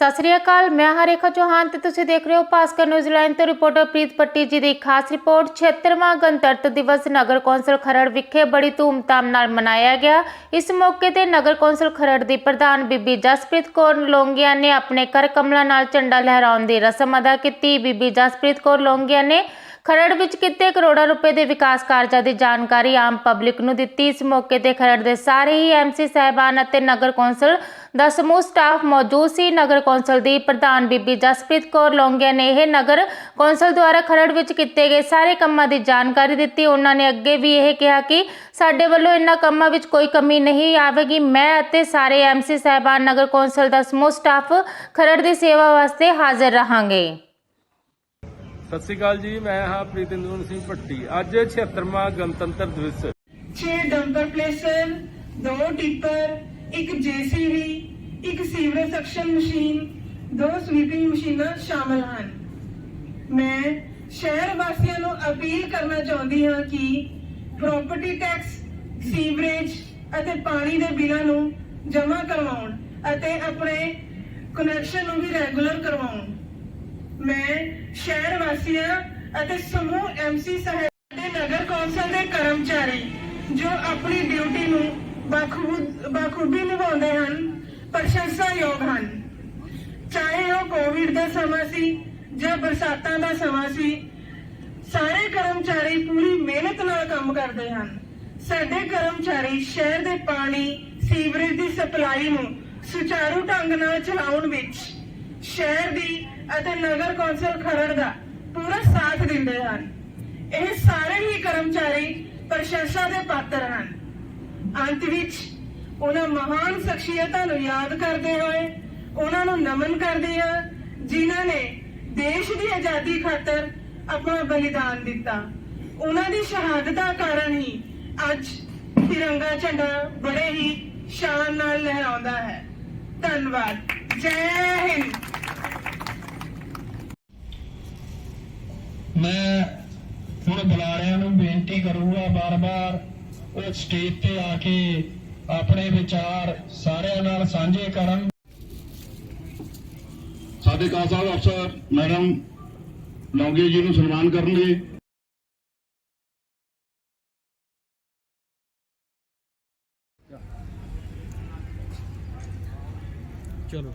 ਸਤਿ ਸ੍ਰੀ ਅਕਾਲ, ਮੈਂ ਹਰੇਖਾ ਚੌਹਾਨ ਤੇ ਤੁਸੀਂ ਦੇਖ ਰਹੇ ਹੋ ਭਾਸਕਰ ਨਿਊਜ਼ੀਲੈਂਡ ਤੋਂ ਰਿਪੋਰਟਰ ਪ੍ਰੀਤ ਪੱਟੀ ਜੀ ਦੀ ਇੱਕ ਖਾਸ ਰਿਪੋਰਟ। 76ਵਾਂ ਗਣਤੰਤਰ ਦਿਵਸ ਨਗਰ ਕੌਂਸਲ ਖਰੜ ਵਿਖੇ ਬੜੀ ਧੂਮਧਾਮ ਨਾਲ ਮਨਾਇਆ ਗਿਆ। ਇਸ ਮੌਕੇ ਤੇ ਨਗਰ ਕੌਂਸਲ ਖਰੜ ਦੀ ਪ੍ਰਧਾਨ ਬੀਬੀ ਜਸਪ੍ਰੀਤ ਕੌਰ ਲੋਂਗੀਆ ਨੇ ਆਪਣੇ ਕਰ ਕਮਲਾਂ ਨਾਲ ਝੰਡਾ ਲਹਿਰਾਉਣ ਦੀ ਰਸਮ ਅਦਾ ਕੀਤੀ। ਬੀਬੀ ਜਸਪ੍ਰੀਤ ਕੌਰ ਲੋਂਗੀਆ ਨੇ ਖਰੜ ਵਿੱਚ ਕਿਤੇ ਕਰੋੜਾਂ ਰੁਪਏ ਦੇ ਵਿਕਾਸ ਕਾਰਜਾਂ ਦੀ ਜਾਣਕਾਰੀ ਆਮ ਪਬਲਿਕ ਨੂੰ ਦਿੱਤੀ। ਇਸ ਮੌਕੇ ਤੇ ਖਰੜ ਦੇ ਸਾਰੇ ਹੀ ਐਮਸੀ ਸਹਿਬਾਨ ਅਤੇ ਨਗਰ ਕੌਂਸਲ ਦਾ ਸਮੂਹ ਸਟਾਫ ਮੌਜੂਦ ਸੀ। ਨਗਰ ਕੌਂਸਲ ਦੀ ਪ੍ਰਧਾਨ ਬੀਬੀ ਜਸਪ੍ਰੀਤ ਕੌਰ ਲੋਂਗਿਆ ਨੇ ਇਹ ਨਗਰ ਕੌਂਸਲ ਦੁਆਰਾ ਖਰੜ ਵਿੱਚ ਕੀਤੇ ਗਏ ਸਾਰੇ ਕੰਮਾਂ ਦੀ ਜਾਣਕਾਰੀ ਦਿੱਤੀ। ਉਹਨਾਂ ਨੇ ਅੱਗੇ ਵੀ ਇਹ ਕਿਹਾ ਕਿ ਸਾਡੇ ਵੱਲੋਂ ਇਹਨਾਂ ਕੰਮਾਂ ਵਿੱਚ ਕੋਈ ਕਮੀ ਨਹੀਂ ਆਵੇਗੀ। ਮੈਂ ਅਤੇ ਸਾਰੇ ਐਮਸੀ ਸਹਿਬਾਨ ਨਗਰ ਕੌਂਸਲ ਦਾ ਸਮੂਹ ਸਟਾਫ ਖਰੜ ਦੀ ਸੇਵਾ ਵਾਸਤੇ ਹਾਜ਼ਰ ਰਹਾਂਗੇ। ਸਤਿ ਸ਼੍ਰੀ ਅਕਾਲ ਜੀ, ਮੈਂ ਹਾਂ ਪ੍ਰੀਤਿੰਦਰ ਸਿੰਘ ਭੱਟੀ। ਅੱਜ 76ਵਾਂ ਗਣਤੰਤਰ ਦਿਵਸ। 6 ਡੰਪਰ ਪਲੇਸਰ, ਦੋ ਟਿੱਪਰ, ਇੱਕ ਜੀਸੀਬੀ, ਇੱਕ ਸੀਵਰੇਜ ਸਕਸ਼ਨ ਮਸ਼ੀਨ, ਦੋ ਸਵੀਪਿੰਗ ਮਸ਼ੀਨਾਂ ਸ਼ਾਮਲ ਹਨ। ਮੈਂ ਸ਼ਹਿਰ ਵਾਸੀਆਂ ਨੂੰ ਅਪੀਲ ਕਰਨਾ ਚਾਹੁੰਦੀ ਹਾਂ ਕਿ ਪ੍ਰਾਪਰਟੀ ਟੈਕਸ ਸੀਵਰੇਜ ਅਤੇ ਪਾਣੀ ਦੇ ਬਿੱਲਾਂ ਨੂੰ ਜਮ੍ਹਾਂ ਕਰਵਾਉਣ ਅਤੇ ਆਪਣੇ ਕਨੈਕਸ਼ਨ ਨੂੰ ਵੀ ਰੈਗੂਲਰ ਕਰਵਾਉਣ। ਮੈਂ ਸ਼ਹਿਰ ਵਾਸੀਆਂ ਅਤੇ ਸਮੂਹ ਐਮਸੀ ਸਾਹਿਬ ਦੇ ਨਗਰ ਕੌਂਸਲ ਦੇ ਕਰਮਚਾਰੀ ਜੋ ਆਪਣੀ ਡਿਊਟੀ ਨੂੰ ਬਖੂਬ- ਨਿਭਾਉਂਦੇ ਹਨ, ਪ੍ਰਸ਼ੰਸਾਯੋਗ ਹਨ। ਚਾਹੇ ਉਹ ਕੋਵਿਡ ਦਾ ਸਮਾਂ ਸੀ ਜਾਂ ਬਰਸਾਤਾਂ ਦਾ ਸਮਾਂ ਸੀ, ਸਾਰੇ ਕਰਮਚਾਰੀ ਪੂਰੀ ਮਿਹਨਤ ਨਾਲ ਕੰਮ ਕਰਦੇ ਹਨ। ਸਾਡੇ ਕਰਮਚਾਰੀ ਸ਼ਹਿਰ ਦੇ ਪਾਣੀ, ਸੀਵਰੇਜ ਦੀ ਸਪਲਾਈ ਨੂੰ ਸੁਚਾਰੂ ਢੰਗ ਨਾਲ ਚਲਾਉਣ ਵਿੱਚ ਸ਼ਹਿਰ ਦੀ ਅਤੇ ਨਗਰ ਕੌਂਸਲ ਖਰੜ ਦਾ ਪੂਰਾ ਸਾਥ ਦਿੰਦੇ ਹਨ। ਇਹ ਸਾਰੇ ਹੀ ਕਰਮਚਾਰੀ ਪ੍ਰਸ਼ੰਸਾ ਦੇ ਪਾਤਰ ਹਨ। ਅੰਤ ਵਿੱਚ ਉਹਨਾਂ ਮਹਾਨ ਸ਼ਖਸੀਅਤਾਂ ਨੂੰ ਯਾਦ ਕਰਦੇ ਹੋਏ ਉਹਨਾਂ ਨੂੰ ਨਮਨ ਕਰਦੇ ਹਾਂ, ਜਿਨ੍ਹਾਂ ਨੇ ਦੇਸ਼ ਦੀ ਆਜ਼ਾਦੀ ਖਾਤਰ ਆਪਣਾ ਬਲੀਦਾਨ ਦਿੱਤਾ। ਉਹਨਾਂ ਦੀ ਸ਼ਹਾਦਤਾਂ ਕਾਰਨ ਹੀ ਅੱਜ ਤਿਰੰਗਾ ਝੰਡਾ ਬੜੇ ਹੀ ਸ਼ਾਨ ਨਾਲ ਲਹਿਰਾਉਂਦਾ ਹੈ। ਧੰਨਵਾਦ। ਜੈ ਹਿੰਦ। ਮੈਂ ਹੁਣ ਬੁਲਾਰਿਆਂ ਨੂੰ ਬੇਨਤੀ ਕਰੂੰਗਾ ਬਾਰ-ਬਾਰ ਉਹ ਸਟੇਜ ਤੇ ਆ ਕੇ ਆਪਣੇ ਵਿਚਾਰ ਸਾਰਿਆਂ ਨਾਲ ਸਾਂਝੇ ਕਰਨ। ਸਾਡੇ ਸਾਹਿਬ ਅਫਸਰ ਮੈਡਮ ਲੌਂਗੇ ਜੀ ਨੂੰ ਸਨਮਾਨ ਕਰਨਗੇ। ਚਲੋ।